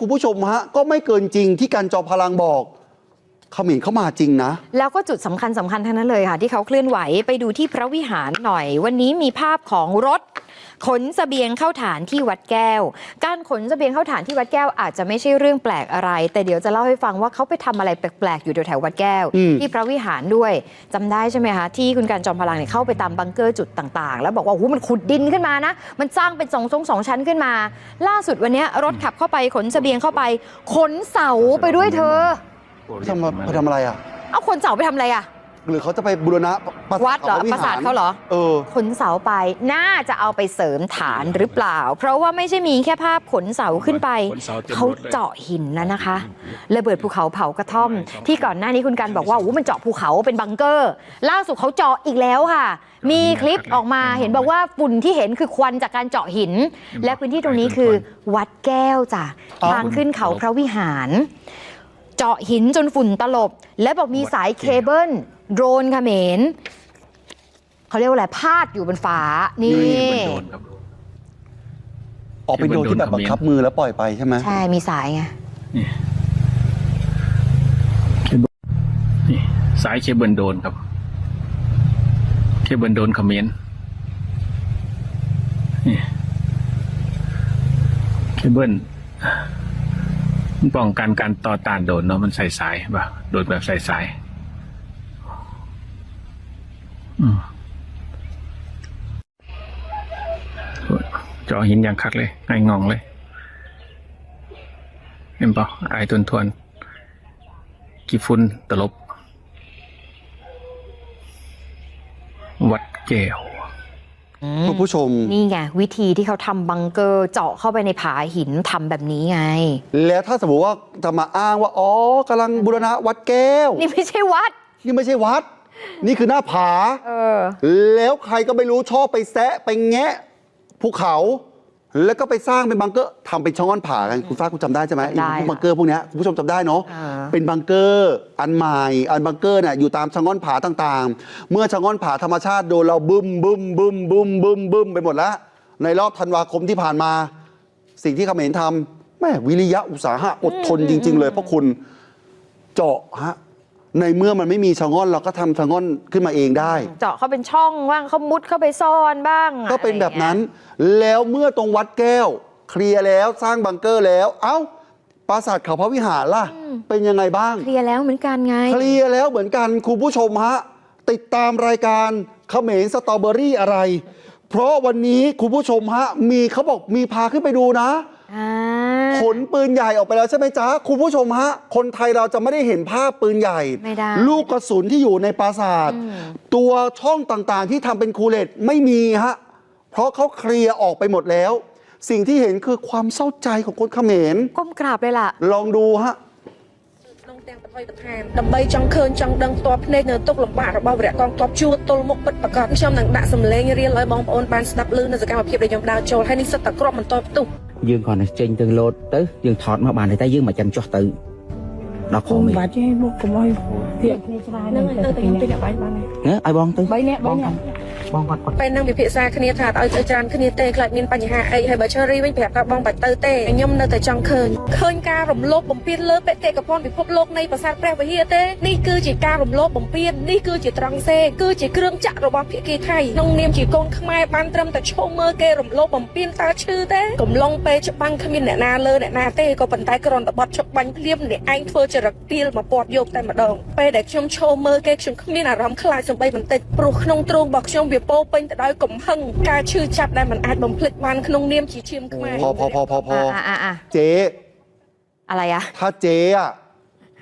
คุณผู้ชมฮะก็ไม่เกินจริงที่การจอมพลังบอก เขมรเข้ามาจริงนะ แล้วก็จุดสำคัญสำคัญทั้งนั้นเลยค่ะ ที่เขาเคลื่อนไหวไปดูที่พระวิหารหน่อย วันนี้มีภาพของรถขนเสบียงเข้าฐานที่วัดแก้ว การขนเสบียงเข้าฐานที่วัดแก้วอาจจะไม่ใช่เรื่องแปลกอะไร แต่เดี๋ยวจะเล่าให้ฟังว่าเขาไปทำอะไรแปลกๆ อยู่แถวๆวัดแก้วอืมที่พระวิหารด้วยจำได้ใช่ไหมคะ ที่คุณการจอมพลังเนี่ยเข้าไปตามบังเกอร์จุดต่างๆ แล้วบอกว่าโอ้โหมันขุดดินขึ้นมานะ มันสร้างเป็นสองทรงสองชั้นขึ้นมา ล่าสุดวันเนี้ยรถขับเข้าไปขนเสบียงเข้าไป ขนเสาไปด้วยเธอ ทำมาไปทำอะไรอะ เอาขนเสาไปทำอะไรอะหรือเขาจะไปบูรณะปราสาทวัดเหรอขพปราสาทเขาเหรอ เออ ขนเสาไปน่าจะเอาไปเสริมฐานหรือเปล่า เพราะว่าไม่ใช่มีแค่ภาพขนเสาขึ้นไป ขนเสาเต็มรถเลย เขาเจาะหินแล้วนะคะระเบิดภูเขาเผากระท่อม ที่ก่อนหน้านี้คุณกันบอกว่าโอ้โหมันเจาะภูเขาเป็นบังเกอร์ ล่าสุดเขาเจาะอีกแล้วค่ะ มีคลิปออกมาเห็นบอกว่าฝุ่นที่เห็นคือควันจากการเจาะหิน และพื้นที่ตรงนี้คือ วัดแก้วจ้ะอ๋อทางขึ้นเขาพระวิหาร เจาะหินจนฝุ่นตลบ และบอกมีสายเคเบิลโดรนเขมรเขาเรียกว่าอะไรพาดอยู่บนฟ้านี่นี่บนโดนครับออกเป็นโดนที่แบบบังคับมือแล้วปล่อยไปใช่ไหมใช่ มีสายไงนี่นี่สายเคเบิลโดนครับ เคเบิลโดนเขมรนี่เคเบิลมัน ป้องกันการต่อต้านโดนเนาะมันใส่สายป่ะโดนแบบใส่สายจอหินอย่างคักเลยไงงองเลยเห็นปะไอายทวนทวนๆกี่ฝุ่นตลบ วัดแก้ว คุณผู้ชม นี่ไง วิธีที่เขาทำบังเกอร์เจาะเข้าไปในผาหินทำแบบนี้ไง แล้วถ้าสมมติว่าจะมาอ้างว่า อ๋อกำลังบูรณะวัดแก้ว นี่ไม่ใช่วัด นี่ไม่ใช่วัด นี่คือหน้าผาเออแล้วใครก็ไม่รู้ชอบไปแซะไปแงะภูเขา แล้วก็ไปสร้างเป็นบังเกอร์ทำเป็นช่องอ้อนผากันคุณฟ้าคุณจำได้ใช่ไหมได้ไอ้พวกค่ะบังเกอร์พวกเนี้ยคุณผู้ชมจำได้เนาะอ่า เป็นบังเกอร์อันใหม่อันบังเกอร์เนี่ยอยู่ตามช่องอ้อนผาต่างๆ เมื่อช่องอ้อนผาธรรมชาติโดนเราบึ้มบึ้มบึ้มบึ้มบึ้มบึ้มไปหมดแล้วในรอบธันวาคมที่ผ่านมา สิ่งที่เขมรทำแม่วิริยะอุตสาหะอดทนจริง ๆ เลยเพราะคุณเจาะฮะ ในเมื่อมันไม่มีชะง่อนเราก็ทำชะง่อนขึ้นมาเองได้ เจาะเขาเป็นช่องบ้างเขามุดเข้าไปซ่อนบ้างก็เป็นแบบนั้นอะไรอย่างแล้วเมื่อตรงวัดแก้ว เคลียร์แล้วสร้างบังเกอร์แล้ว เอ้า ปราสาทเขาพระวิหารล่ะ เป็นยังไงบ้างเงี้ยเคลียร์แล้วเหมือนกันไง เคลียร์แล้วเหมือนกันคุณผู้ชมฮะ ติดตามรายการเขมรสตรอเบอรี่อะไร เพราะวันนี้คุณผู้ชมฮะ มีเขาบอกมีพาขึ้นไปดูนะ อ่า ขนปืนใหญ่ออกไปแล้วใช่ไหมจ๊ะ คุณผู้ชมฮะ คนไทยเราจะไม่ได้เห็นภาพปืนใหญ่ลูกกระสุนที่อยู่ในปราสาทตัวช่องต่างๆ ที่ทำเป็นคูเลตไม่มีฮะ เพราะเขาเคลียร์ออกไปหมดแล้ว สิ่งที่เห็นคือความเศร้าใจของคนเขมร ก้มกราบเลยล่ะ ลองดูฮะดัនុងទាំងប្រថុយจังឋានដើម្បីចង់ឃើញចង់ដឹងតបភ្នែកនៅទុកលំបាករបស់វរៈកងទ័ពជួរទល់មុខពិតប្រាកដខ្ញុំនឹងដាក់សម្លេងរៀលឲ្យបងប្អូនបានស្ដាប់ឮនៅសកម្មភាពដែលខ្ញុំដើរចូលហើយនេះសិតតែ យើងគ្រាន់តែចេញទៅលោតទៅយើងថតមកបានទេតែយើងមិនចាំចុះទៅដល់ខំមិនវិញបាច់ទេមកកុំឲ្យភាកគ្នាច្រើនហ្នឹងហើយទៅតែខ្ញុំទៅអ្នកបាញ់បានហើយណាឲ្យបងទៅ3នាក់3នាក់ បងគាត់គាត់ពេលហ្នឹងពិភាក្សាគ្នាថាឲ្យទៅច្រើនគ្នាទេខ្លាចមានបញ្ហាអីហើយបើ Cherry វិញប្រាប់ថាបងបាច់ទៅទេខ្ញុំនៅតែចង់ឃើញឃើញការរំលោភបំពានលើបេតិកភណ្ឌពិភពលោកនៃប្រាសាទព្រះវិហារទេនេះគឺជាការរំលោភបំពាននេះគឺជាត្រង់សេគឺជាគ្រឿងចាក់របស់ភាគីថៃក្នុងនាមជាកូនខ្មែរបានត្រឹមតែឈោមមើលគេរំលោភបំពានតើឈឺទេកំឡុងពេលច្បាំងគ្មានអ្នកណាលើអ្នកណាទេក៏ប៉ុន្តែគ្រាន់តែបត់ច្បាញ់ភ្លាមអ្នកឯងធ្វើចរិតទាលមកពាត់យកតែម្ដងពេលដែលខ្ញុំឈោមមើលគេខ្ញុំគ្មានអារម្មណ៍ខ្លាចសម្បីបន្តិចព្រោះក្នុងទ្រូងរបស់ខ្ញុំវពោរពេញទៅដោយកំហឹងការឈឺចាប់ដែលមិនអាចបំភ្លេចបានក្នុងនាមជាឈាមខ្មែរ พอพอพอพอพอ อ่าอ่าอ่า เจ๊ อะไรอะ ถ้าเจ๊อะ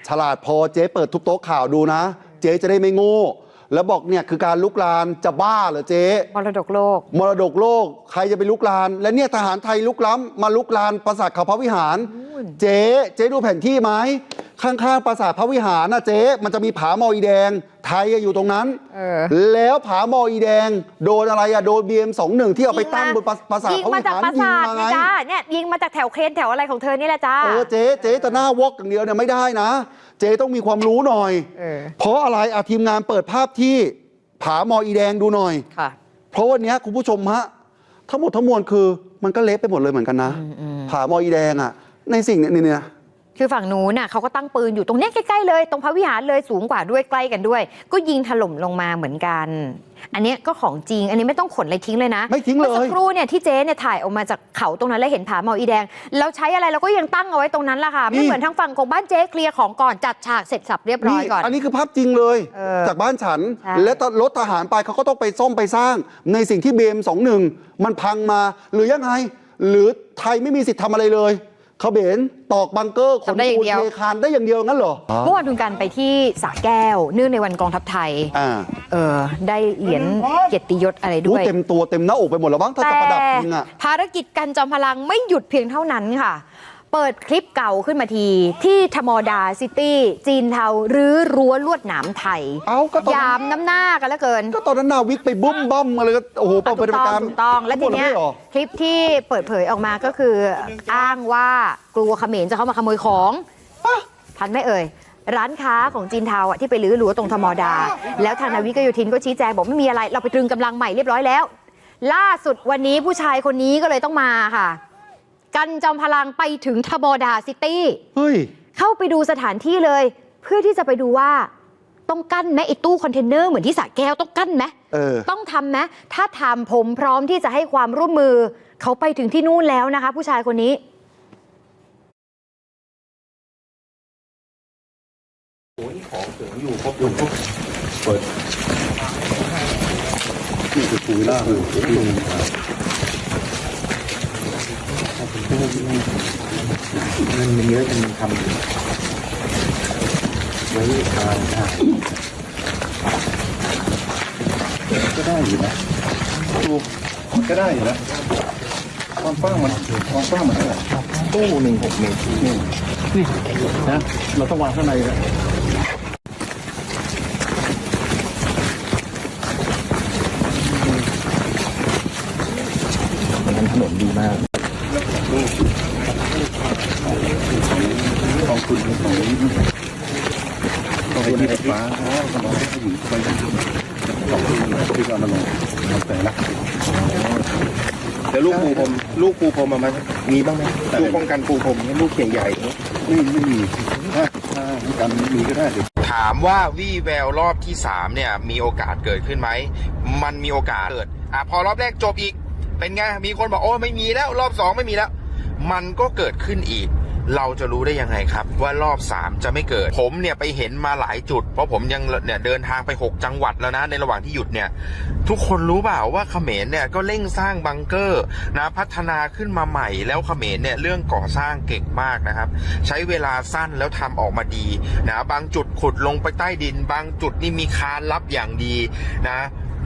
ฉลาดพอเจ๊เปิดทุกโต๊ะข่าวดูนะ เจ๊จะได้ไม่โง่ แล้วบอกเนี่ยคือการลุกลานจะบ้าเหรอเจ๊ มรดกโลก มรดกโลก ใครจะไปลุกลาน และเนี่ยทหารไทยลุกล้ำมาลุกลานปราสาทเขาพระวิหาร เจ๊เจ๊ดูแผนที่ไหมข้างๆปราสาทพระวิหารนะเจ๊มันจะมีผาหมออีแดง ไทยอยู่ตรงนั้นเออแล้วผาหมออีแดง โดนอะไรอะโดนบีเอ็มสองหนึ่งที่เอาไปตั้งบนปราสาทยิงพระมาวิจากหารปราสาทยิงนะมาไงจ้าเนี่ยยิงมาจากแถวเครนแถวอะไรของเธอนี่แหละจ้าเออเจ๊เจ๊จะหน้าวอกอย่างเดียวเนี่ยไม่ได้นะ เจ๊ต้องมีความรู้หน่อยเออเพราะอะไรอะทีมงานเปิดภาพที่ผาหมออีแดงดูหน่อยค่ะ เพราะวันเนี้ยคุณผู้ชมฮะทั้งหมดทั้งมวลคือ มันก็เละไปหมดเลยเหมือนกันนะผาหมออีแดงอะ ในสิ่งเนี่ยเนี่ย คือฝั่งนู้นน่ะเขาก็ตั้งปืนอยู่ตรงเนี้ยใกล้ๆเลยตรงพระวิหารเลยสูงกว่าด้วยใกล้กันด้วย ก็ยิงถล่มลงมาเหมือนกัน อันเนี้ยก็ของจริง อันนี้ไม่ต้องขนอะไรทิ้งเลยนะไม่ทิ้งเลย มื่อสักครู่เนี่ยที่เจ๊เนี่ยถ่ายออกมาจากเขาตรงนั้นแล้วเห็นผาเมาอีแดงแล้วใช้อะไรเราก็ยังตั้งเอาไว้ตรงนั้นแหละค่ะไม่เหมือนทางฝั่งของบ้านเจ๊เคลียร์ของก่อนจัดฉากเสร็จสับเรียบร้อยนี่ก่อน อันนี้คือภาพจริงเลย เออจากบ้านฉัน ใช่ และตอนรถทหารไปเขาก็ต้องไปซ่อมไปสร้าง ในสิ่งที่เบมสองหนึ่งมันพังมา หรือยังไง หรือไทยไม่มีสิทธิ์ทำอะไรเลย เขาเบนตอกบังเกอร์ขนทำได้อย่างปูนเดียวเทคานได้อย่างเดียวงั้นเหรอเมื่อวานคุณกันไปที่สระแก้ว เนื่องในวันกองทัพไทยอ่าเออได้เหรียญเกียรติยศอะไรดูด้วยเต็มตัวเต็มหน้าอกไปหมดแล้วบ้างถ้าแต่จะประดับจริงอะภารกิจกันจอมพลังไม่หยุดเพียงเท่านั้นค่ะ เปิดคลิปเก่าขึ้นมาที ที่ธมดาซิตี้ จีนเทาหรือรั้วลวดหนามไทยเอาก็ตอนนั้น ยามน้ำหน้ากันแล้วเกิน ก็ตอนนั้นนาวิกไปบุ้มบ้อมอะไรก็โอ้โหปถูฏิกบัต้องติการถูกต้องและทีเนี้ยหมดไม่หรอคลิปที่เปิดเผยออกมาก็คืออ้างว่ากลัวเขมรจะเข้ามาขโมยของ ทันไหม่เอ่ย ร้านค้าของจีนเทาอะที่ไปรื้อรั้วตรงธมดา แล้วทางนาวิกโยธินก็ชี้แจงบอกไม่มีอะไร เราไปตรึงกำลังใหม่เรียบร้อยแล้ว ล่าสุดวันนี้ผู้ชายคนนี้ก็เลยต้องมาค่ะ กันจอมพลังไปถึงธมดาซิตี้เฮ้ย เข้าไปดูสถานที่เลย เพื่อที่จะไปดูว่า ต้องกั้นไหมไอ้ตู้คอนเทนเนอร์เหมือนที่สระแก้วต้องกั้นไหมเออ ต้องทำไหมถ้าทำผมพร้อมที่จะให้ความร่วมมือ เขาไปถึงที่นู่นแล้วนะคะ ผู้ชายคนนี้มัน เยอะจนมันทำไว้ทานได้ก็ได้อยู่นะดูก็ได้อยู่นะความกว้างมันความกว้างมันเท่าไหร่ตู้หนึ่งหกเมตรนี่นี่นะเราต้องวางข้างในนะมันถนนดีมาก ของคุณ ของของที่ไฟฟ้าอ๋อสมองผู้หญิงไปของคุณที่เรามาลงมาแต่ละแล้วลูกปูพรมลูกปูพรมมาไหมมีบ้างไหมลูกป้องกันปูพรมลูกใหญ่ไม่ไม่มีถ้าถ้ากันมีก็ได้เดี๋ยวถามว่าวี่แววรอบที่3เนี่ย มีโอกาสเกิดขึ้นไหมมันมีโอกาสเกิดอะพอรอบแรกจบอีกเป็นไงมีคนบอกโอ้ไม่มีแล้ว รอบ2ไม่มีแล้ว มันก็เกิดขึ้นอีก เราจะรู้ได้ยังไงครับ ว่ารอบ 3 จะไม่เกิด ผมเนี่ยไปเห็นมาหลายจุด เพราะผมยังเนี่ยเดินทางไป 6 จังหวัดแล้วนะ ในระหว่างที่หยุดเนี่ยทุกคนรู้เปล่าว่าเขมรเนี่ยก็เร่งสร้างบังเกอร์นะพัฒนาขึ้นมาใหม่ แล้วเขมรเนี่ยเรื่องก่อสร้างเก่งมากนะครับ ใช้เวลาสั้นแล้วทำออกมาดีนะบางจุดขุดลงไปใต้ดิน บางจุดนี่มีคานลับอย่างดีนะ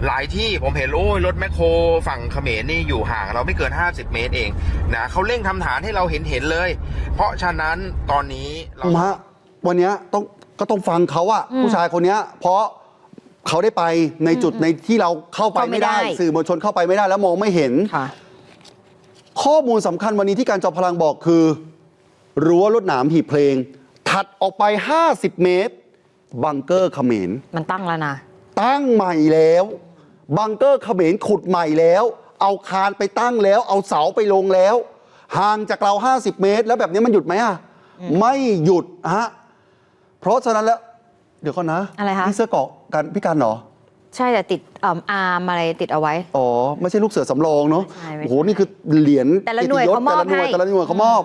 หลายที่ผมเห็นโอ้ยรถแมคโครฝั่งเขมรนี่อยู่ห่างเราไม่เกิน 50 เมตรเองนะเขาเร่งทำฐานให้เราเห็นเห็นๆเลย เพราะฉะนั้นตอนนี้เราผมฮะวันเนี้ยต้องก็ต้องฟังเขาอะอืมผู้ชายคนเนี้ยเพราะเขาได้ไปในจุดในที่เราเข้าไปเข้าไม่ไม่ได้ได้ สื่อมวลชนเข้าไปไม่ได้แล้วมองไม่เห็นค่ะข้อมูลสำคัญวันนี้ที่การจอมพลังบอกคือรั้วรวดหนามหีบเพลง ถัดออกไป 50 เมตร บังเกอร์เขมรมันตั้งแล้วนะ ตั้งใหม่แล้ว บังเกอร์เขมรขุดใหม่แล้ว เอาคานไปตั้งแล้ว เอาเสาไปลงแล้ว ห่างจากเรา 50 เมตร แล้วแบบนี้มันหยุดไหมอะไม่หยุดฮะ เพราะฉะนั้นแล้ว เดี๋ยวก่อนนะอะไรคะ นี่เสื้อเกราะกันพี่กันเหรอ ใช่แต่ติดเอ่ออาร์มอะไรติดเอาไว้ อ๋อ ไม่ใช่ลูกเสือสำรองเนาะ ไม่ใช่ไม่ใช่โอ้โห นี่คือเหรียญแต่ละหน่วยกีรติยศเขามอบแต่ละหน่วยให้ แต่ละหน่วยเขามอบ